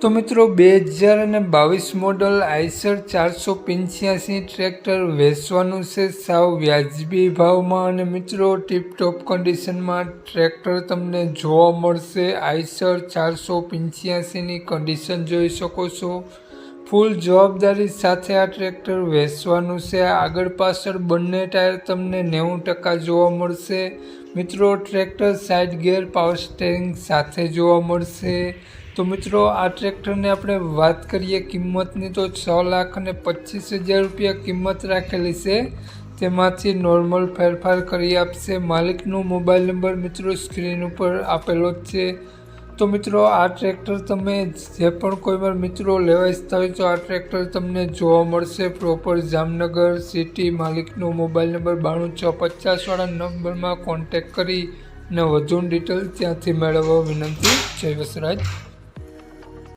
તો મિત્રો બે હજાર અને બાવીસ મોડલ આઈસર ચારસો પંચ્યાસી ટ્રેક્ટર વેચવાનું છે. સાવ વ્યાજબી ભાવમાં અને મિત્રો ટીપટોપ કન્ડિશનમાં ટ્રેક્ટર તમને જોવા મળશે. આઈસર ચારસો પંચ્યાસીની કન્ડિશન જોઈ શકો છો. ફૂલ જવાબદારી સાથે આ ટ્રેક્ટર વેચવાનું છે. આગળ પાછળ બંને ટાયર તમને નેવું ટકા જોવા મળશે. મિત્રો, tractor side gear power steering સાથે જોવા મળશે. તો મિત્રો, આ ટ્રેક્ટરની આપણે વાત કરીએ કિંમતની, તો છ લાખ અને પચીસ હજાર રૂપિયા કિંમત રાખેલી છે. તેમાંથી નોર્મલ ફેરફાર કરી આપશે. માલિકનો મોબાઈલ નંબર મિત્રો સ્ક્રીન ઉપર આપેલો જ છે. તો મિત્રો, આ ટ્રેક્ટર તમે જે પણ કોઈ વાર મિત્રો લેવા ઈચ્છતા હોય તો આ ટ્રેક્ટર તમને જોવા મળશે. પ્રોપર જામનગર સિટી માલિકનો મોબાઈલ નંબર બાણું છ પચાસવાળા નંબરમાં કોન્ટેક કરી અને વધુ ડિટેલ ત્યાંથી મેળવવા વિનંતી. જય વસરાજ.